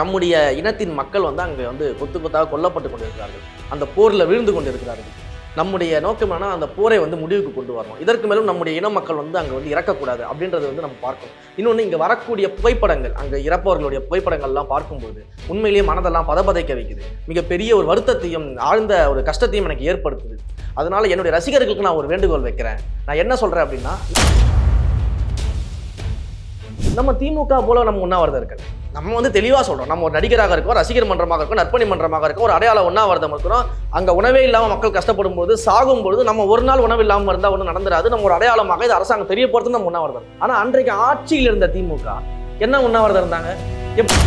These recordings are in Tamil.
நம்முடைய இனத்தின் மக்கள் வந்து அங்கே வந்து கொத்து கொத்தாக கொல்லப்பட்டு கொண்டிருக்கிறார்கள். அந்த போரில் வீழ்ந்து கொண்டிருக்கிறார்கள். நம்முடைய நோக்கம் என்னன்னா அந்த போரை வந்து முடிவுக்கு கொண்டு வரணும். இதற்கு மேலும் நம்முடைய இன மக்கள் வந்து அங்கே வந்து இறக்கக்கூடாது அப்படின்றத வந்து நம்ம பார்க்கணும். இன்னொன்று இங்கே வரக்கூடிய புகைப்படங்கள் அங்கே இறப்பவர்களுடைய புகைப்படங்கள்லாம் பார்க்கும்போது உண்மையிலேயே மனதெல்லாம் பதபதைக்க வைக்குது. மிகப்பெரிய ஒரு வருத்தத்தையும் ஆழ்ந்த ஒரு கஷ்டத்தையும் எனக்கு ஏற்படுத்துது. அதனால் என்னுடைய ரசிகர்களுக்கு நான் ஒரு வேண்டுகோள் வைக்கிறேன். நான் என்ன சொல்கிறேன் அப்படின்னா நம்ம திமுக போல நம்ம உண்ணாவிரதம் நம்ம வந்து தெளிவாக சொல்கிறோம் நம்ம ஒரு நடிகராக இருக்கோம் ரசிகர் மன்றமாக இருக்கோம் நற்பணி மன்றமாக இருக்கோம் ஒரு அடையாள உண்ணாவிரதம் இருக்கிறோம். அங்கே உணவே இல்லாமல் மக்கள் கஷ்டப்படும் போது சாகும் பொழுது நம்ம ஒரு நாள் உணவு இல்லாமல் இருந்தால் ஒன்றும் நடந்துராது. நம்ம ஒரு அடையாளமாக இது அரசாங்கம் தெரியப்படுத்து நம்ம உண்ணாவிரதம். ஆனால் அன்றைக்கு ஆட்சியில் இருந்த திமுக என்ன உண்ணாவிரதம் இருந்தாங்க? எப்படி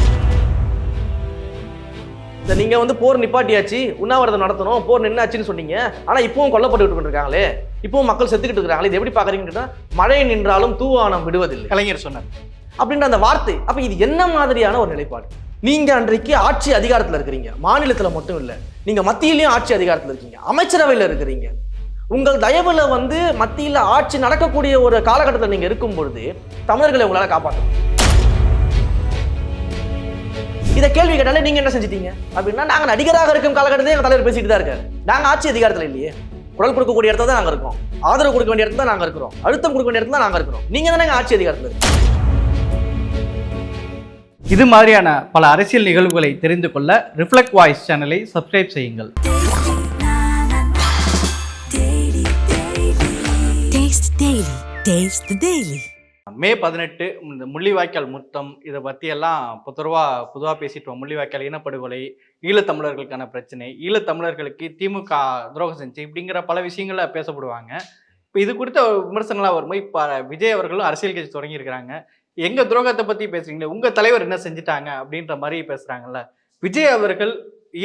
இந்த நீங்கள் வந்து போர் நிப்பாட்டியாச்சு உண்ணாவிரதம் நடத்தணும் போர் நின்னாச்சுன்னு சொன்னீங்க. ஆனா இப்பவும் கொல்லப்பட்டுக்கிட்டு இருக்காங்களே. இப்பவும் மக்கள் செத்துக்கிட்டு இருக்காங்களே இது எப்படி பாக்குறீங்கன்னு கேட்டா, மழை நின்றாலும் தூவானம் விடுவதில்லை. கலைஞர் சொன்னார். அப்படின்ற அந்த வார்த்தை அப்ப இது என்ன மாதிரியான ஒரு நிலைப்பாடு? நீங்க அன்றைக்கு ஆட்சி அதிகாரத்துல இருக்கிறீங்க. மாநிலத்துல மட்டும் இல்ல நீங்க மத்தியிலயும் ஆட்சி அதிகாரத்துல இருக்கீங்க. அமைச்சரவையில இருக்கிறீங்க. உங்கள் தயவுல வந்து மத்தியில ஆட்சி நடக்கக்கூடிய ஒரு காலகட்டத்தில் நீங்க இருக்கும் பொழுது தமிழர்களை உங்களால காப்பாற்றணும் இதை கேள்வி கேட்டாலே நீங்க என்ன செஞ்சிட்டீங்க? அப்படின்னா நாங்க நடிகராக இருக்கும் காலகட்டத்திலே எங்க தலைவர் பேசிட்டு தான் இருக்காரு. நாங்க ஆட்சி அதிகாரத்துல இல்லையே. குரல் கொடுக்கக்கூடிய இடத்துல தான் நாங்க இருக்கோம் ஆதரவு கொடுக்க வேண்டிய இடத்துல தான் நாங்க இருக்கிறோம். அழுத்தம் கொடுக்க வேண்டிய இடத்துல தான் நாங்க இருக்கிறோம். நீங்க தானே ஆட்சி அதிகாரத்துல இருக்கீங்க. இது மாதிரியான பல அரசியல் நிகழ்வுகளை தெரிந்து கொள்ள ரிஃப்ளெக்ட் வாய்ஸ் சேனலை சப்ஸ்கிரைப் செய்யுங்கள். Taste the daily. மே பதினெட்டு இந்த முள்ளிவாய்க்கால் முத்தம் இதை பற்றியெல்லாம் பொதுவாக பொதுவாக பேசிட்டோம் முள்ளிவாய்க்கால் இனப்படுகொலை ஈழத்தமிழர்களுக்கான பிரச்சனை ஈழத்தமிழர்களுக்கு திமுக துரோகம் செஞ்சு இப்படிங்கிற பல விஷயங்கள பேசப்படுவாங்க. இப்போ இது குறித்த விமர்சனங்களாக வரும்போது இப்போ விஜய் அவர்களும் அரசியல் கட்சி தொடங்கியிருக்கிறாங்க. எங்கள் துரோகத்தை பற்றி பேசுறீங்களே உங்கள் தலைவர் என்ன செஞ்சுட்டாங்க அப்படின்ற மாதிரி பேசுகிறாங்கல்ல விஜய் அவர்கள்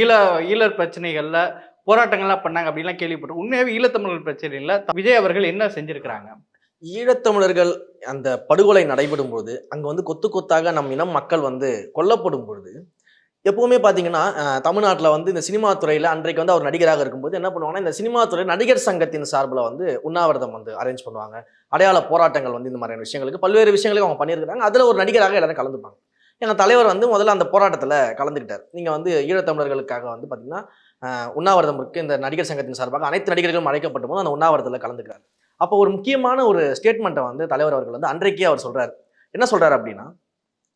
ஈழ ஈழர் பிரச்சனைகளில் போராட்டங்கள்லாம் பண்ணாங்க அப்படின்லாம் கேள்விப்பட்டோம் உண்மையாகவே ஈழத்தமிழர்கள் பிரச்சனையில் விஜய் அவர்கள் என்ன செஞ்சுருக்கிறாங்க? ஈழத்தமிழர்கள் அந்த படுகொலை நடைபெறும் பொழுது அங்கே வந்து கொத்து கொத்தாக நம் இனம் மக்கள் வந்து கொல்லப்படும் பொழுது எப்போவுமே பார்த்தீங்கன்னா தமிழ்நாட்டில் வந்து இந்த சினிமா துறையில் அன்றைக்கு வந்து அவர் நடிகராக இருக்கும்போது என்ன பண்ணுவாங்கன்னா இந்த சினிமா துறை நடிகர் சங்கத்தின் சார்பில் வந்து உண்ணாவிரதம் வந்து அரேஞ்ச் பண்ணுவாங்க. அடையாள போராட்டங்கள் வந்து இந்த மாதிரியான விஷயங்களுக்கு பல்வேறு விஷயங்களுக்கு அவங்க பண்ணியிருக்கிறாங்க. அதில் ஒரு நடிகராக எல்லாரும் கலந்துப்பாங்க. எங்கள் தலைவர் வந்து முதல்ல அந்த போராட்டத்தில் கலந்துக்கிட்டார். நீங்கள் வந்து ஈழத்தமிழர்களுக்காக வந்து பார்த்தீங்கன்னா உண்ணாவிரதம் இருக்குது இந்த நடிகர் சங்கத்தின் சார்பாக அனைத்து நடிகர்களும் அழைக்கப்பட்ட போது அந்த உண்ணாவிரதத்தில் கலந்துக்கிறார். அப்போ ஒரு முக்கியமான ஒரு ஸ்டேட்மெண்ட்டை வந்து தலைவர் அவர்கள் வந்து அன்றைக்கே அவர் சொல்கிறார் என்ன சொல்கிறார் அப்படின்னா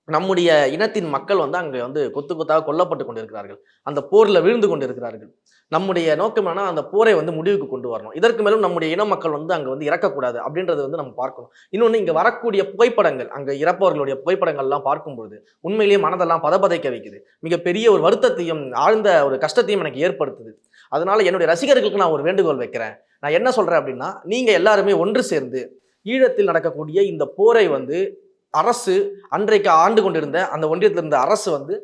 நம்முடைய இனத்தின் மக்கள் வந்து அங்கே வந்து கொத்து கொத்தாக கொல்லப்பட்டு கொண்டிருக்கிறார்கள். அந்த போரில் விழுந்து கொண்டிருக்கிறார்கள். நம்முடைய நோக்கம் என்னன்னா அந்த போரை வந்து முடிவுக்கு கொண்டு வரணும். இதற்கு மேலும் நம்முடைய இன மக்கள் வந்து அங்கே வந்து இறக்கக்கூடாது. அப்படின்றத வந்து நம்ம பார்க்கணும். இன்னொன்று இங்கே வரக்கூடிய புகைப்படங்கள் அங்கே இறப்பவர்களுடைய புகைப்படங்கள்லாம் பார்க்கும்பொழுது உண்மையிலேயே மனதெல்லாம் பதபதைக்க வைக்குது. மிகப்பெரிய ஒரு வருத்தத்தையும் ஆழ்ந்த ஒரு கஷ்டத்தையும் எனக்கு ஏற்படுத்துது. அதனால என்னுடைய ரசிகர்களுக்கு நான் ஒரு வேண்டுகோள் வைக்கிறேன். நான் என்ன சொல்கிறேன் அப்படின்னா நீங்கள் எல்லாருமே ஒன்று சேர்ந்து ஈழத்தில் நடக்கக்கூடிய இந்த போரை வந்து அரசு அன்றைக்கு ஆண்டு கொண்டிருந்த அந்த ஒன்றியத்தில் இருந்த அரசு வந்து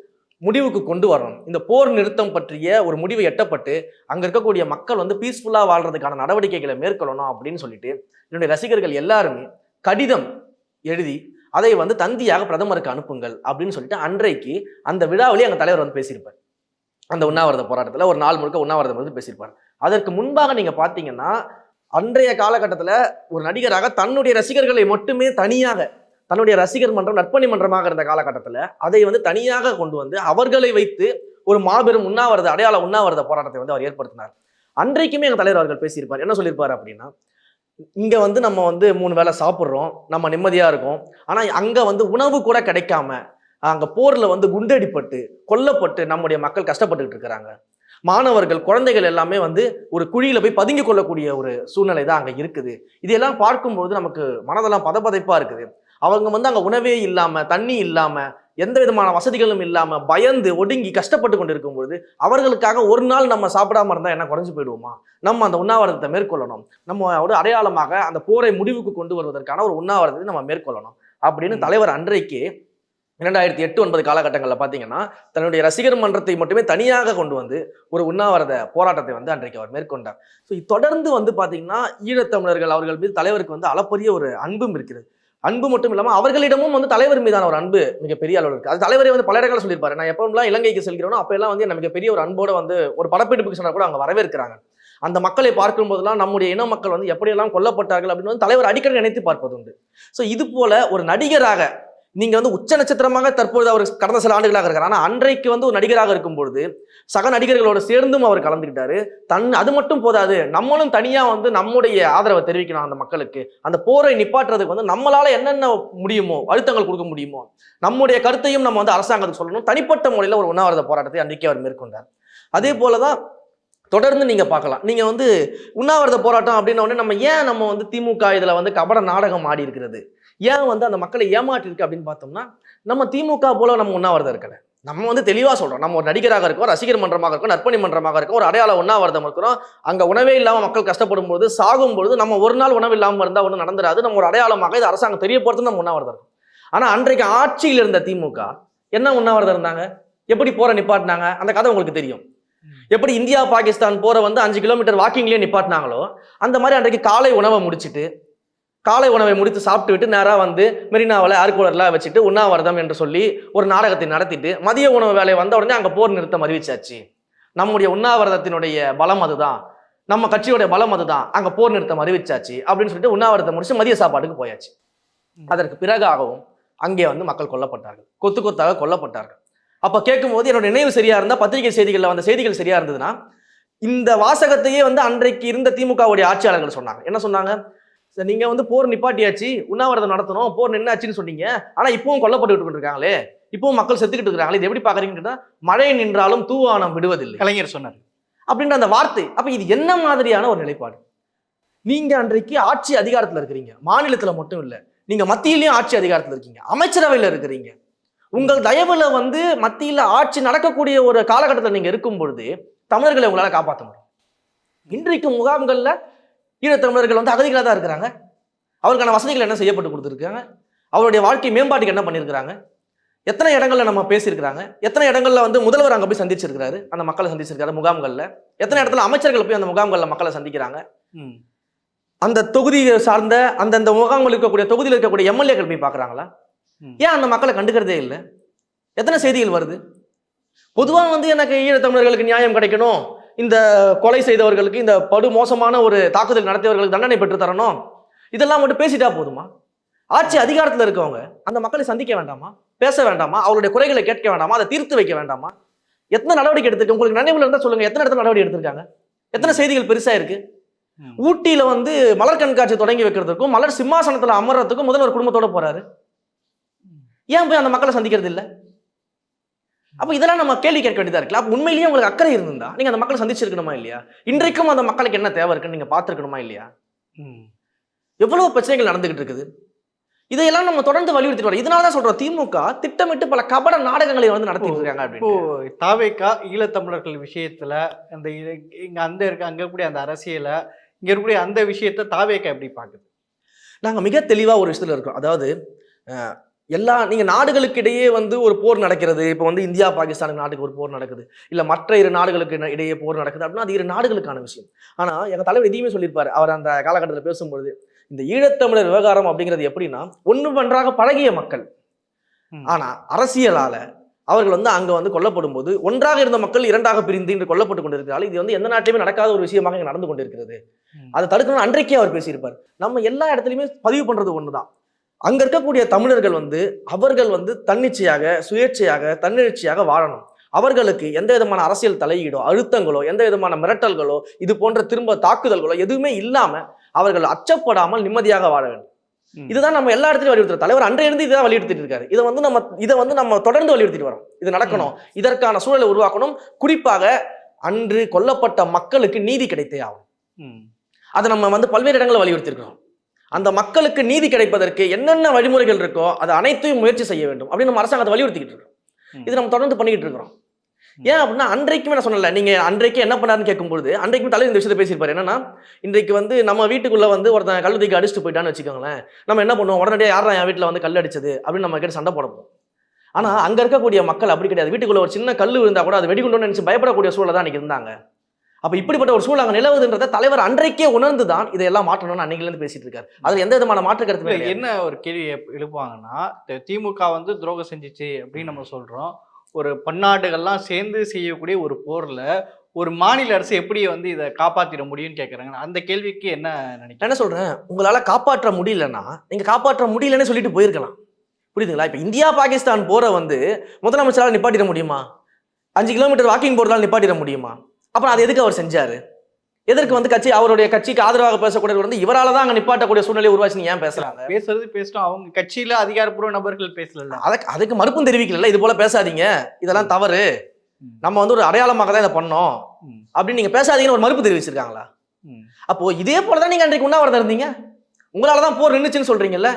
முடிவுக்கு கொண்டு வரணும். இந்த போர் நிறுத்தம் பற்றிய ஒரு முடிவு எட்டப்பட்டு அங்கே இருக்கக்கூடிய மக்கள் வந்து பீஸ்ஃபுல்லாக வாழ்றதுக்கான நடவடிக்கைகளை மேற்கொள்ளணும் அப்படின்னு சொல்லிட்டு என்னுடைய ரசிகர்கள் எல்லாருமே கடிதம் எழுதி அதை வந்து தந்தியாக பிரதமருக்கு அனுப்புங்கள் அப்படின்னு சொல்லிட்டு அன்றைக்கு அந்த விழாவிலேயே அங்கே தலைவர் வந்து பேசியிருப்பார். அந்த உண்ணாவிரத போராட்டத்தில் ஒரு நாள் முழுக்க உண்ணாவிரதம் வந்து பேசியிருப்பார். அதற்கு முன்பாக நீங்கள் பார்த்தீங்கன்னா அன்றைய காலகட்டத்தில் ஒரு நடிகராக தன்னுடைய ரசிகர்களை மட்டுமே தனியாக தன்னுடைய ரசிகர் மன்றம் நற்பணி மன்றமாக இருந்த காலகட்டத்தில் அதை வந்து தனியாக கொண்டு வந்து அவர்களை வைத்து ஒரு மாபெரும் உண்ணாவிரத அடையாள உண்ணாவிரத போராட்டத்தை வந்து அவர் ஏற்படுத்தினார். அன்றைக்குமே எங்கள் தலைவர் அவர்கள் பேசியிருப்பார். என்ன சொல்லியிருப்பார் அப்படின்னா இங்கே வந்து நம்ம வந்து மூணு வேளை சாப்பிட்றோம் நம்ம நிம்மதியாக இருக்கோம். ஆனால் அங்கே வந்து உணவு கூட கிடைக்காம அங்க போர்ல வந்து குண்டடிப்பட்டு கொல்லப்பட்டு நம்முடைய மக்கள் கஷ்டப்பட்டுக்கிட்டு இருக்கிறாங்க. மாணவர்கள் குழந்தைகள் எல்லாமே வந்து ஒரு குழியில போய் பதுங்கி கொள்ளக்கூடிய ஒரு சூழ்நிலை தான் அங்க இருக்குது. இதெல்லாம் பார்க்கும்போது நமக்கு மனதெல்லாம் பதபதைப்பா இருக்குது. அவங்க வந்து அங்க உணவே இல்லாம தண்ணி இல்லாம எந்த விதமான வசதிகளும் இல்லாம பயந்து ஒடுங்கி கஷ்டப்பட்டு கொண்டு இருக்கும்போது அவர்களுக்காக ஒரு நாள் நம்ம சாப்பிடாம இருந்தா என்ன குறைஞ்சு போயிடுவோமா? நம்ம அந்த உண்ணாவிரதத்தை மேற்கொள்ளணும். நம்ம ஒரு அடையாளமாக அந்த போரை முடிவுக்கு கொண்டு வருவதற்கான ஒரு உண்ணாவிரதத்தை நம்ம மேற்கொள்ளணும். அப்படின்னு தலைவர் அன்றைக்கே இரண்டாயிரத்தி எட்டு ஒன்பது காலகட்டங்களில் பார்த்தீங்கன்னா தன்னுடைய ரசிகர் மன்றத்தை மட்டுமே தனியாக கொண்டு வந்து ஒரு உண்ணாவிரத போராட்டத்தை வந்து அன்றைக்கு அவர் மேற்கொண்டார். ஸோ தொடர்ந்து வந்து பார்த்தீங்கன்னா ஈழத்தமிழர்கள் அவர்கள் மீது தலைவருக்கு வந்து அளப்பரிய ஒரு அன்பும் இருக்கிறது. அன்பு மட்டும் இல்லாமல் அவர்களிடமும் வந்து தலைவர் மீதான ஒரு அன்பு மிகப்பெரிய அளவில் இருக்குது அது தலைவரே வந்து பல இடங்களில் சொல்லியிருப்பாரு. நான் எப்பெல்லாம் இலங்கைக்கு செல்கிறோனோ அப்போல்லாம் வந்து என்ன மிகப்பெரிய ஒரு அன்போட வந்து ஒரு படப்பிடிப்புக்கு சொன்னால் கூட அவங்க வரவேற்கிறாங்க. அந்த மக்களை பார்க்கும் போதெல்லாம் நம்முடைய இன மக்கள் வந்து எப்படியெல்லாம் கொல்லப்பட்டார்கள் அப்படின்னு வந்து தலைவர் அடிக்கடி நினைத்து பார்ப்பது உண்டு ஸோ இது போல ஒரு நடிகராக நீங்கள் வந்து உச்ச நட்சத்திரமாக தற்பொழுது அவர் கடந்த சில ஆண்டுகளாக இருக்கார். ஆனால் அன்றைக்கு வந்து ஒரு நடிகராக இருக்கும் பொழுது சக நடிகர்களோட சேர்ந்தும் அவர் கலந்துக்கிட்டாரு தன் அது மட்டும் போதாது நம்மளும் தனியாக வந்து நம்முடைய ஆதரவை தெரிவிக்கணும் அந்த மக்களுக்கு. அந்த போரை நிப்பாட்டுறதுக்கு வந்து நம்மளால் என்னென்ன முடியுமோ அழுத்தங்கள் கொடுக்க முடியுமோ நம்முடைய கருத்தையும் நம்ம வந்து அரசாங்கத்துக்கு சொல்லணும். தனிப்பட்ட முறையில் ஒரு உண்ணாவிரத போராட்டத்தை அன்றைக்கே அவர் மேற்கொண்டார். அதே போலதான் தொடர்ந்து நீங்கள் பார்க்கலாம். நீங்கள் வந்து உண்ணாவிரத போராட்டம் அப்படின்ன உடனே நம்ம ஏன் நம்ம வந்து திமுக இதில் வந்து கபட நாடகம் ஆடி இருக்கிறது? ஏன் வந்து அந்த மக்களை ஏமாற்றி இருக்கு அப்படின்னு பார்த்தோம்னா நம்ம திமுக போல நம்ம உண்ணாவிரதம் இருக்கல. நம்ம வந்து தெளிவா சொல்றோம். நம்ம ஒரு நடிகராக இருக்கோம் ரசிகர் மன்றமாக இருக்கோம் நற்பணி மன்றமாக இருக்கோம் ஒரு அடையாள உண்ணாவிரதம் இருக்கிறோம். அங்க உணவே இல்லாம மக்கள் கஷ்டப்படும் போது சாகும் பொழுது நம்ம ஒரு நாள் உணவு இல்லாம இருந்தா ஒன்றும் நடந்துராது. நம்ம ஒரு அடையாளமாக இது அரசாங்கம் தெரியப்படுத்து நம்ம உண்ணாவிரதம் இருக்கும். ஆனா அன்றைக்கு ஆட்சியில் இருந்த திமுக என்ன உண்ணாவிரதம் இருந்தாங்க? எப்படி போற நிப்பாட்டினாங்க? அந்த கதை உங்களுக்கு தெரியும். எப்படி இந்தியா பாகிஸ்தான் போற வந்து அஞ்சு கிலோமீட்டர் வாக்கிங்லேயே நிப்பாட்டினாங்களோ அந்த மாதிரி அன்றைக்கு காலை உணவை முடிச்சிட்டு காலை உணவை முடித்து சாப்பிட்டு விட்டு நேராக வந்து மெரினாவில் ஏர்கூலர்லாம் வச்சுட்டு உண்ணாவிரதம் என்று சொல்லி ஒரு நாடகத்தை நடத்திட்டு மதிய உணவு வேலை வந்த உடனே அங்கே போர் நிறுத்தம் அறிவிச்சாச்சு. நம்முடைய உண்ணாவிரதத்தினுடைய பலம் அதுதான். நம்ம கட்சியுடைய பலம் அதுதான். அங்கே போர் நிறுத்தம் அறிவிச்சாச்சு அப்படின்னு சொல்லிட்டு உண்ணாவிரதம் முடிச்சு மதிய சாப்பாட்டுக்கு போயாச்சு. அதற்கு பிறகாகவும் அங்கே வந்து மக்கள் கொல்லப்பட்டார்கள். கொத்து கொத்தாக கொல்லப்பட்டார்கள். அப்போ கேட்கும்போது என்னோட நினைவு சரியா இருந்தால் பத்திரிகை செய்திகளில் வந்த செய்திகள் சரியா இருந்ததுன்னா இந்த வாசகத்தையே வந்து அன்றைக்கு இருந்த திமுகவுடைய ஆட்சியாளர்கள் சொன்னாங்க. என்ன சொன்னாங்க? "சார், நீங்க வந்து போர் நிப்பாட்டியாச்சு உண்ணாவிரதம் நடத்தணும் போர் நின்னாச்சுன்னு சொன்னீங்க. ஆனா இப்பவும் கொல்லப்பட்டு இருக்காங்களே இப்பவும் மக்கள் செத்துக்கிட்டு இருக்காங்களே இது எப்படி பாக்குறீங்கன்னு கேட்டா, மழை நின்றாலும் தூவானம் விடுவதில்லை. கலைஞர் சொன்னார். அப்படின்ற அந்த வார்த்தை அப்ப இது என்ன மாதிரியான ஒரு நிலைப்பாடு? நீங்க அன்றைக்கு ஆட்சி அதிகாரத்துல இருக்கிறீங்க. மாநிலத்துல மட்டும் இல்ல நீங்க மத்தியிலயும் ஆட்சி அதிகாரத்துல இருக்கீங்க. அமைச்சரவையில இருக்கிறீங்க. உங்கள் தயவுல வந்து மத்தியில ஆட்சி நடக்கக்கூடிய ஒரு காலகட்டத்தில் நீங்க இருக்கும் பொழுது தமிழர்களை உங்களால காப்பாற்ற முடியும். இன்றைக்கு முகாம்கள்ல ஈழத்தமிழர்கள் வந்து அகதிகளாக தான் இருக்கிறாங்க. அவருக்கான வசதிகள் என்ன செய்யப்பட்டு கொடுத்துருக்காங்க? அவருடைய வாழ்க்கை மேம்பாட்டுக்கு என்ன பண்ணியிருக்கிறாங்க? எத்தனை இடங்கள்ல நம்ம பேசியிருக்கிறாங்க? எத்தனை இடங்கள்ல வந்து முதல்வர் அங்க போய் சந்திச்சிருக்கிறாரு? அந்த மக்களை சந்திச்சிருக்காரு முகாம்கள்ல. எத்தனை இடத்துல அமைச்சர்கள் போய் அந்த முகாம்கள்ல மக்களை சந்திக்கிறாங்க. அந்த தொகுதியை சார்ந்த அந்தந்த முகாம்கள் இருக்கக்கூடிய தொகுதியில் இருக்கக்கூடிய எம்எல்ஏக்கள் போய் பார்க்கறாங்களா. ஏன் அந்த மக்களை கண்டுக்கிறதே இல்லை? எத்தனை செய்திகள் வருது? பொதுவாக வந்து எனக்கு ஈழத்தமிழர்களுக்கு நியாயம் கிடைக்கணும். இந்த கொலை செய்தவர்களுக்கு இந்த படு மோசமான ஒரு தாக்குதல் நடத்தியவர்களுக்கு தண்டனை பெற்று தரணும். இதெல்லாம் மட்டும் பேசிட்டா போதுமா? ஆட்சி அதிகாரத்தில் இருக்கவங்க அந்த மக்களை சந்திக்க வேண்டாமா? பேச வேண்டாமா? அவருடைய குறைகளை கேட்க வேண்டாமா? அதை தீர்த்து வைக்க வேண்டாமா? எத்தனை நடவடிக்கை எடுத்திருக்கு உங்களுக்கு நினைவுல இருந்தா சொல்லுங்க. எத்தனை இடத்துல நடவடிக்கை எடுத்திருக்காங்க? எத்தனை செய்திகள் பெருசா இருக்கு. ஊட்டியில வந்து மலர் கண்காட்சி தொடங்கி வைக்கிறதுக்கும் மலர் சிம்மாசனத்துல அமர்றதுக்கும் முதல்வர் குடும்பத்தோட போறாரு. ஏன் போய் அந்த மக்களை சந்திக்கிறது இல்ல அப்ப இதெல்லாம் நம்ம கேள்வி கேட்க வேண்டியதா இருக்குல்ல? அப்ப உண்மையிலேயே உங்களுக்கு அக்கறை இருந்திருந்தா நீங்க அந்த மக்களை சந்திச்சிருக்கணுமா இல்லையா? இன்றைக்கும் அந்த மக்களுக்கு என்ன தேவை இருக்குன்னு நீங்க பார்த்திருக்கணுமா இல்லையா. எவ்வளவு பிரச்சனைகள் நடந்துகிட்டு இருக்குது? இதையெல்லாம் நம்ம தொடர்ந்து வலியுறுத்திட்டு வரோம். இதனால தான் சொல்றோம் திமுக திட்டமிட்டு பல கபட நாடகங்களை வந்து நடத்திட்டு இருக்காங்க அப்படின்னு தாவேக்கா ஈழத்தமிழர்கள் விஷயத்துல அந்த இங்க அந்த இருக்க அங்க இருக்கக்கூடிய அந்த அரசியல இங்க இருக்கக்கூடிய அந்த விஷயத்த தாவேக்கா எப்படி பாக்குது நாங்க மிக தெளிவா ஒரு விஷயத்துல இருக்கோம் அதாவது எல்லா நீங்க நாடுகளுக்கு இடையே வந்து ஒரு போர் நடக்கிறது. இப்போ வந்து இந்தியா பாகிஸ்தானுக்கு நாட்டுக்கு ஒரு போர் நடக்குது. இல்ல மற்ற இரு நாடுகளுக்கு இட- இடையே போர் நடக்குது அப்படின்னா அது இரு நாடுகளுக்கான விஷயம். ஆனா எங்க தலைவர் இதையுமே சொல்லியிருப்பாரு. அவர் அந்த காலகட்டத்தில் பேசும்பொழுது இந்த ஈழத்தமிழர் விவகாரம் அப்படிங்கிறது எப்படின்னா ஒன்று ஒன்றாக பழகிய மக்கள். ம். ஆனா அரசியலால அவர்கள் வந்து அங்க வந்து கொல்லப்படும் போது ஒன்றாக இருந்த மக்கள் இரண்டாக பிரிந்து இன்று கொல்லப்பட்டு கொண்டிருக்கிறார்கள். இது வந்து எந்த நாட்டிலுமே நடக்காத ஒரு விஷயமாக இங்க நடந்து கொண்டிருக்கிறது. அதை தடுக்கணும்னு அன்றைக்கே அவர் பேசியிருப்பார். நம்ம எல்லா இடத்துலையுமே பதிவு பண்றது ஒண்ணுதான். அங்க இருக்கக்கூடிய தமிழர்கள் வந்து அவர்கள் வந்து தன்னிச்சையாக சுயேட்சையாக தன்னெழுச்சியாக வாழணும். அவர்களுக்கு எந்த விதமான அரசியல் தலையீடோ அழுத்தங்களோ எந்த விதமான மிரட்டல்களோ இது போன்ற திரும்ப தாக்குதல்களோ எதுவுமே இல்லாம அவர்கள் அச்சப்படாமல் நிம்மதியாக வாழ வேண்டும். இதுதான் நம்ம எல்லா இடத்துலையும் வலியுறுத்துறோம். தலைவர் அன்றைய இருந்து இதான் வலியுறுத்திட்டு இருக்காரு. இதை வந்து நம்ம இதை வந்து நம்ம தொடர்ந்து வலியுறுத்திட்டு வரோம். இது நடக்கணும். இதற்கான சூழலை உருவாக்கணும். குறிப்பாக அன்று கொல்லப்பட்ட மக்களுக்கு நீதி கிடைத்தே ஆகும். அதை நம்ம வந்து பல்வேறு இடங்களில் வலியுறுத்திருக்கிறோம் அந்த மக்களுக்கு நீதி கிடைப்பதற்கு என்னென்ன வழிமுறைகள் இருக்கோ அதை அனைத்தையும் முயற்சி செய்ய வேண்டும் அப்படின்னு நம்ம அரசாங்கத்தை வலியுறுத்திக்கிட்டு இருக்கோம். இது நம்ம தொடர்ந்து பண்ணிக்கிட்டு இருக்கிறோம். ஏன் அப்படின்னா அன்றைக்குமே நான் சொன்னல நீங்க அன்றைக்கு என்ன பண்ணாருன்னு கேட்கும்பொழுது அன்றைக்குமே தலைவர் இந்த விஷயத்தை பேசியிருப்பாரு. என்னன்னா இன்றைக்கு வந்து நம்ம வீட்டுக்குள்ள வந்து ஒருத்தன் கல் தூக்கி அடிச்சுட்டு போயிட்டான்னு வச்சுக்கோங்களேன் நம்ம என்ன பண்ணுவோம்? உடனடியாக யாரா என் வீட்டில் வந்து கல் அடிச்சது அப்படின்னு நம்ம கேட்டு சண்டை போட போறோம் ஆனா அங்க இருக்கக்கூடிய மக்கள் அப்படி கிடையாது. வீட்டுக்குள்ள ஒரு சின்ன கல் விழுந்தா கூட அது வெடிகுண்டோன்னு நினைச்சு பயப்படக்கூடிய சூழலை தான் அன்னைக்கு இருந்தாங்க. அப்ப இப்படிப்பட்ட ஒரு சூழல் அங்க நிலவுதுன்றதை தலைவர் அன்றைக்கே உணர்ந்து தான் இதையெல்லாம் மாற்றணும்னு அன்னைக்குல இருந்து பேசிட்டு இருக்காரு. அதுல எந்த விதமான மாற்று கிடையாது. என்ன ஒரு கேள்வி எழுப்புவாங்கன்னா திமுக வந்து துரோகம் செஞ்சுச்சு அப்படின்னு நம்ம சொல்றோம். ஒரு பன்னாடுகள்லாம் சேர்ந்து செய்யக்கூடிய ஒரு போர்ல ஒரு மாநில அரசு எப்படி வந்து இதை காப்பாத்திட முடியும்னு கேக்குறாங்க அந்த கேள்விக்கு என்ன நான் நினைக்கிறேன் என்ன சொல்றேன்? உங்களால காப்பாற்ற முடியலன்னா நீங்க காப்பாற்ற முடியலன்னு சொல்லிட்டு போயிருக்கலாம். புரியுதுங்களா? இப்போ இந்தியா பாகிஸ்தான் போற வந்து முதலமைச்சரால் நிப்பாட்டிட முடியுமா? அஞ்சு கிலோமீட்டர் வாக்கிங் போறதால நிப்பாட்டிட முடியுமா? அப்புறம் அது எதுக்கு அவர் செஞ்சாரு? எதற்கு வந்து கட்சி அவருடைய கட்சிக்கு ஆதரவாக பேசக்கூடியவர் வந்து இவரால தான் அங்க நிப்பாட்டக்கூடிய சூழ்நிலை உருவாச்சு ஏன் பேசுறாங்க? பேசுறது பேசிட்டோம். அவங்க கட்சியில அதிகாரப்பூர்வ நபர்கள் பேசல அதுக்கு அதுக்கு மறுப்பும் தெரிவிக்கல இது போல பேசாதீங்க. இதெல்லாம் தவறு. நம்ம வந்து ஒரு அடையாளமாக தான் இதை பண்ணோம். அப்படின்னு நீங்க பேசாதீங்கன்னு ஒரு மறுப்பு தெரிவிச்சிருக்காங்களா. அப்போ இதே போல தான் நீங்க அன்றைக்கு உண்ணாவிரதம் இருந்தீங்க. உங்களால தான் போர் நின்னுச்சுன்னு சொல்றீங்கல்ல?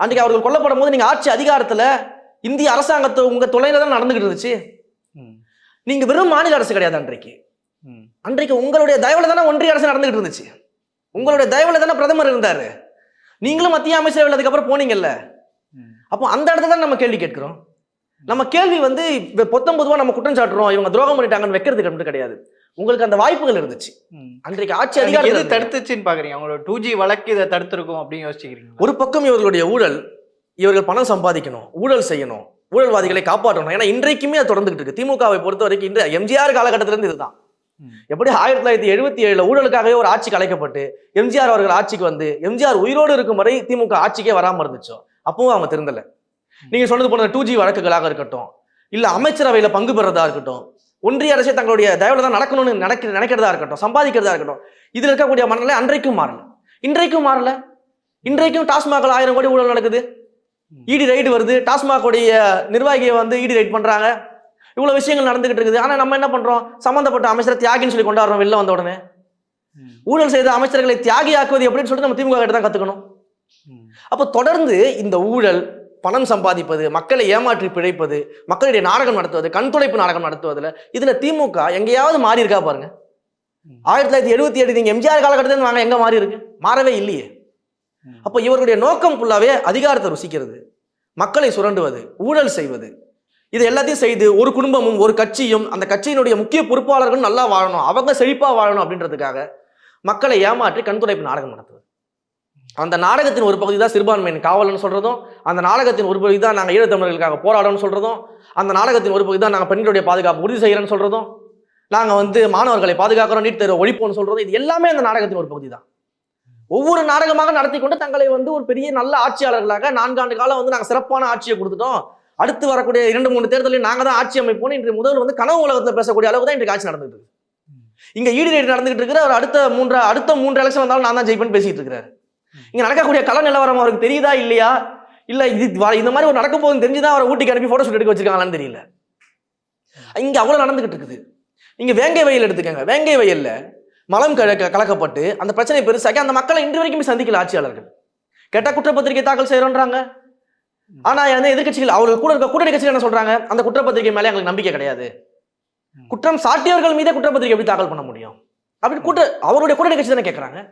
அன்றைக்கு அவர்கள் கொல்லப்படும் போது நீங்க ஆட்சி அதிகாரத்துல இந்திய அரசாங்கத்தை உங்க தொலைல தான் நடந்துகிட்டு இருந்துச்சு. நீங்க வெறும் மாநில அரசு கிடையாது அன்றைக்கு. அன்றைக்கு உங்களுடைய தயவுல தானே ஒன்றிய அரசு நடந்துகிட்டு இருந்துச்சு. உங்களுடைய தயவுல தானே பிரதமர் இருந்தாரு. நீங்களும் மத்திய அமைச்சரவையில் அதுக்கப்புறம் போனீங்கல்ல. அப்போ அந்த இடத்துல தான் நம்ம கேள்வி கேட்கிறோம். நம்ம கேள்வி வந்து இப்ப பொத்தம் பொதுவா நம்ம குற்றம் சாட்டுறோம் இவங்க துரோகம் பண்ணிட்டாங்கன்னு வைக்கிறதுக்கு மட்டும் கிடையாது. உங்களுக்கு அந்த வாய்ப்புகள் இருந்துச்சு. அன்றைக்கு ஆட்சி அதுக்கு எது அதிகாரம் தடுத்துச்சுன்னு பாக்குறீங்க? அவங்களோட டூ ஜி வழக்கு இதை தடுத்திருக்கும் அப்படின்னு யோசிக்கிறீங்க ஒரு பக்கம் இவர்களுடைய ஊழல் இவர்கள் பணம் சம்பாதிக்கணும் ஊழல் செய்யணும் ஊழல்வாதிகளை காப்பாற்றணும். ஏன்னா இன்றைக்குமே அது தொடர்ந்துகிட்டு இருக்கு. திமுகவை பொறுத்த வரைக்கும் இந்த எம்ஜிஆர் காலகட்டத்திலிருந்து இதுதான். எப்படி ஆயிரத்தி தொள்ளாயிரத்தி எழுபத்தி ஏழுல ஊழலுக்காகவே ஒரு ஆட்சி கலைக்கப்பட்டு எம்ஜிஆர் அவர்கள் ஆட்சிக்கு வந்து எம்ஜிஆர் உயிரோடு இருக்கும் வரை திமுக ஆட்சிக்கே வராம இருந்துச்சோ? அப்பவும் அவங்க திருந்தல. நீங்க சொன்னது போன டூ ஜி வழக்குகளாக இருக்கட்டும் இல்ல அமைச்சரவையில பங்கு பெறதா இருக்கட்டும் ஒன்றிய அரசே தங்களுடைய தயவுல தான் நடக்கணும்னு நினைக்க நினைக்கிறதா இருக்கட்டும் சம்பாதிக்கிறதா இருக்கட்டும் இதுல இருக்கக்கூடிய மனநிலை அன்றைக்கும் மாறல. இன்றைக்கும் மாறல. இன்றைக்கும் டாஸ்மாகில் ஆயிரம் கோடி ஊழல் நடக்குது. இடி ரைடு வருது. டாஸ்மாக் உடைய நிர்வாகியை வந்து இடி ரைட் பண்றாங்க. இவ்வளவு விஷயங்கள் நடந்துகிட்டு இருக்குது ஆனா நம்ம என்ன பண்றோம் சம்பந்தப்பட்ட அமைச்சரை தியாகின்னு சொல்லி கொண்டாடுறோம் வெளில வந்த உடனே. ஊழல் செய்த அமைச்சர்களை தியாகியாக்குவது எப்படின்னு சொல்லிட்டு நம்ம திமுக கிட்ட தான் கத்துக்கணும். அப்போ தொடர்ந்து இந்த ஊழல் பணம் சம்பாதிப்பது மக்களை ஏமாற்றி பிழைப்பது மக்களுடைய நாடகம் நடத்துவது கண் துடைப்பு நாடகம் நடத்துவதுல இதுல திமுக எங்கேயாவது மாறி இருக்கா பாருங்க. ஆயிரத்தி தொள்ளாயிரத்தி எழுபத்தி ஏழு நீங்க எம்ஜிஆர் காலகட்டத்தில் வாங்க எங்க மாறி இருக்கு மாறவே இல்லையே. அப்போ இவர்களுடைய நோக்கம் ஃபுல்லாவே அதிகாரத்தை ருசிக்கிறது மக்களை சுரண்டுவது ஊழல் செய்வது இது எல்லாத்தையும் செய்து ஒரு குடும்பமும் ஒரு கட்சியும் அந்த கட்சியினுடைய முக்கிய பொறுப்பாளர்களும் நல்லா வாழணும் அவங்க செழிப்பாக வாழணும் அப்படின்றதுக்காக மக்களை ஏமாற்றி கண்துடைப்பு நாடகம் நடத்துவது. அந்த நாடகத்தின் ஒரு பகுதி தான் சிறுபான்மையின் காவல்னு சொல்கிறதும் அந்த நாடகத்தின் ஒரு பகுதி தான் நாங்கள் ஈழத்தமிழர்களுக்காக போராடணும்னு சொல்கிறதும் அந்த நாடகத்தின் ஒரு பகுதி தான் நாங்கள் பெண்களுடைய பாதுகாப்பு உறுதி செய்கிறேன்னு சொல்கிறதும் நாங்கள் வந்து மாணவர்களை பாதுகாக்கிறோம் நீட் தேர்வு ஒழிப்போம்னு சொல்கிறதும் இது எல்லாமே அந்த நாடகத்தின் ஒரு பகுதி தான் ஒவ்வொரு நாடகமாக நடத்தி கொண்டு தங்களை வந்து ஒரு பெரிய நல்ல ஆட்சியாளர்களாக நான்காண்டு காலம் வந்து நாங்கள் சிறப்பான ஆட்சியை கொடுத்துட்டோம். அடுத்து வரக்கூடிய இரண்டு மூணு தேர்தலில் நாங்கள் தான் ஆட்சி அமைப்போம் இன்று முதல் வந்து கனவு உலகத்தில் பேசக்கூடிய அளவு தான் இன்றைக்கு ஆட்சி நடந்துட்டு இருக்கு. இங்க ஈடுநீடு நடந்துகிட்டு இருக்கிற அவர் அடுத்த மூன்று அடுத்த மூன்று எலெக்ஷன் வந்தாலும் நான் தான் ஜெயிப்பேன் பேசிட்டு இருக்கிறார். இங்க நடக்கக்கூடிய கள நிலவரம் அவருக்கு தெரியுதா இல்லையா? இல்ல இது இந்த மாதிரி ஒரு நடக்க போகுதுன்னு தெரிஞ்சுதான் அவரை ஊட்டிக்கு அனுப்பி போட்டோ ஷூட் எடுக்க வச்சிருக்காங்களான்னு தெரியல. இங்க அவ்வளவு நடந்துகிட்டு இருக்குது. நீங்க வேங்கை வயல் எடுத்துக்கங்க. வேங்கை வயல்ல மலம் கலக்க கலக்கப்பட்டு அந்த பிரச்சனை பெருசாக்கி அந்த மக்களை இன்று வரைக்கும் சந்திக்கல ஆட்சியாளர்கள். கெட்ட குற்றப்பத்திரிகை தாக்கல் செய்யறோன்றாங்க ஆனா வந்து எதிர்க்கட்சிகள் அவர்கள் கூட இருக்க கூட்டணி கட்சிகள் என்ன சொல்றாங்க? அந்த குற்றப்பத்திரிகை மேலே எங்களுக்கு நம்பிக்கை கிடையாது. குற்றம் சாட்டியவர்கள் மீதே குற்றப்பத்திரிகை எப்படி தாக்கல் பண்ண முடியும்? அப்படி கூட்ட அவருடைய கூட்டணி கட்சி தானே கேட்கறாங்க.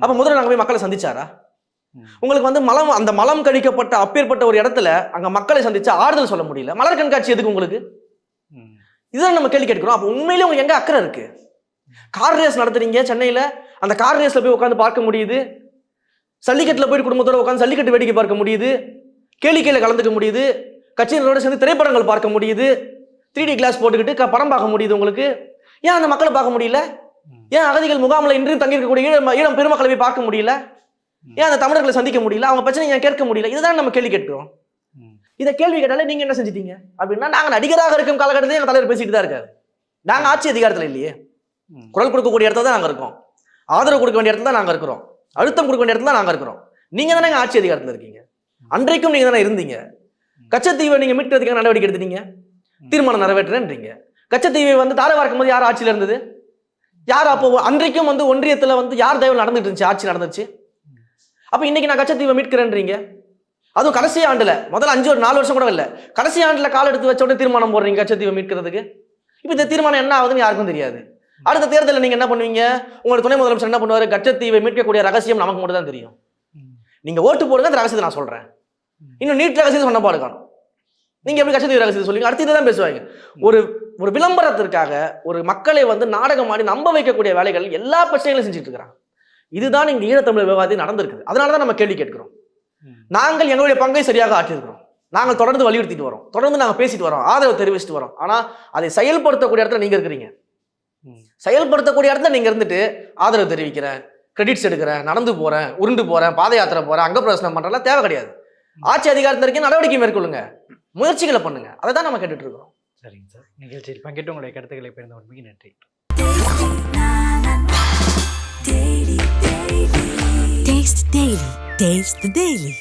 அப்ப முதல்ல நாங்க போய் மக்களை சந்திச்சாரா. உங்களுக்கு வந்து மலம் அந்த மலம் கழிக்கப்பட்ட அப்பேற்பட்ட ஒரு இடத்துல அங்க மக்களை சந்திச்சு ஆறுதல் சொல்ல முடியல. மலர் கண்காட்சி எதுக்கு உங்களுக்கு? ம். இதுதான் நம்ம கேள்வி கேட்கிறோம். அப்போ உண்மையிலே உங்களுக்கு எங்க அக்கறை இருக்கு? கார் ரேஸ் நடத்துறீங்க சென்னையில. அந்த கார் ரேஸ்ல போய் உட்காந்து பார்க்க முடியுது. சல்லிக்கட்டுல போய் குடும்பத்தோட உட்காந்து சல்லிக்கட்டு வேடிக்கை பார்க்க முடியுது. கேளிக்கையில் கலந்துக்க முடியுது. கட்சியினரோட சேர்ந்து திரைப்படங்கள் பார்க்க முடியுது. த்ரீ டி கிளாஸ் போட்டுக்கிட்டு படம் பார்க்க முடியுது உங்களுக்கு. ஏன் அந்த மக்களை பார்க்க முடியல? ஏன் அகதிகள் முகாமில் இன்றும் தங்கியிருக்கக்கூடிய ஈழம் ஈழம் பெருமக்களை போய் பார்க்க முடியல? ஏன் அந்த தமிழர்களை சந்திக்க முடியல? அவங்க பிரச்சனை ஏன் கேட்க முடியல? இதுதான் நம்ம கேள்வி கேட்கிறோம். இதை கேள்வி கேட்டாலே நீங்க என்ன செஞ்சிட்டீங்க? அப்படின்னா நாங்க நடிகராக இருக்கும் காலகட்டத்தில் எங்க தலைவர் பேசிட்டு தான் இருக்காரு. நாங்க ஆட்சி அதிகாரத்தில் இல்லையே. குரல் கொடுக்கக்கூடிய இடத்துல தான் நாங்க இருக்கோம். ஆதரவு கொடுக்க வேண்டிய இடத்துல தான் நாங்க இருக்கிறோம். அழுத்தம் கொடுக்க வேண்டிய இடத்துல தான் நாங்க இருக்கிறோம். நீங்க தானே ஆட்சி அதிகாரத்தில் இருக்கீங்க. அன்றைக்கும் நீங்க தானே இருந்தீங்க? கச்சத்தீவை நீங்க மீட்கிறதுக்காக நடவடிக்கை எடுத்தீங்க தீர்மானம் நிறைவேற்றுறேன்றீங்க. கச்சத்தீவை வந்து தாரை வார்க்கும் போது யார் ஆட்சியில இருந்தது? யார் அப்போ அன்றைக்கும் வந்து ஒன்றியத்துல வந்து யார் தயவு நடந்துட்டு இருந்துச்சு? ஆட்சி நடந்துச்சு அப்ப இன்னைக்கு நான் கச்சத்தீவை மீட்கிறேன்றீங்க? அதுவும் கடைசி ஆண்டுல. முதல்ல அஞ்சு ஒரு நாலு வருஷம் கூட இல்ல. கடைசி ஆண்டுல கால் எடுத்து வச்ச உடனே தீர்மானம் போடுறீங்க கச்சத்தீவை மீட்கிறதுக்கு. இப்ப இந்த தீர்மானம் என்ன ஆகுதுன்னு யாருக்கும் தெரியாது. அடுத்த தேர்தலில் நீங்க என்ன பண்ணுவீங்க? உங்களோட துணை முதலமைச்சர் என்ன பண்ணுவாரு? கச்சத்தீவை மீட்கக்கூடிய ரகசியம் நமக்கு மட்டும் தான் தெரியும். ம். நீங்க ஓட்டு போடுங்க அந்த ரகசியத்தை நான் சொல்றேன். இன்னும் நீட் ரகசியத்தை சொன்ன பாடு காணும். நீங்க எப்படி கட்சி ரகசியத்தை சொல்லுங்க அடுத்து தான் பேசுவாங்க. ஒரு ஒரு விளம்பரத்திற்காக ஒரு மக்களை வந்து நாடகம் ஆடி நம்ப வைக்கக்கூடிய வேலைகள் எல்லா பிரச்சனைகளும் செஞ்சுட்டு இருக்கிறாங்க. இதுதான் இங்க ஈழத்தமிழர் விவாதத்தில் நடந்திருக்குது. அதனால தான் நம்ம கேள்வி கேட்கிறோம். நாங்கள் எங்களுடைய பங்கை சரியாக ஆற்றியிருக்கிறோம். நாங்கள் தொடர்ந்து வலியுறுத்திட்டு வரோம். தொடர்ந்து நாங்கள் பேசிட்டு வரோம். ஆதரவு தெரிவிச்சுட்டு வரோம். ஆனா அதை செயல்படுத்தக்கூடிய இடத்துல நீங்க இருக்கிறீங்க. செயல்படுத்தக்கூடிய இடத்துல நீங்க இருந்துட்டு ஆதரவு தெரிவிக்கிறேன் கிரெடிட்ஸ் எடுக்கிறேன் நடந்து போறேன் உருண்டு போறேன் பாத யாத்திரை போறேன் அங்க பிரதர்சனம் பண்றதுலாம் தேவை கிடையாது. ஆட்சி அதிகாரத்தில் இருக்க நடவடிக்கை மேற்கொள்ளுங்க. முயற்சிகளை பண்ணுங்க. அதை தான் நம்ம கேட்டுட்டு இருக்கிறோம் சரிங்க சார். நிகழ்ச்சியில் பங்கேற்று உங்களுடைய கருத்துக்களை பகிர்ந்து கொண்டமைக்கு நன்றி. Taste Daily. Taste the Daily.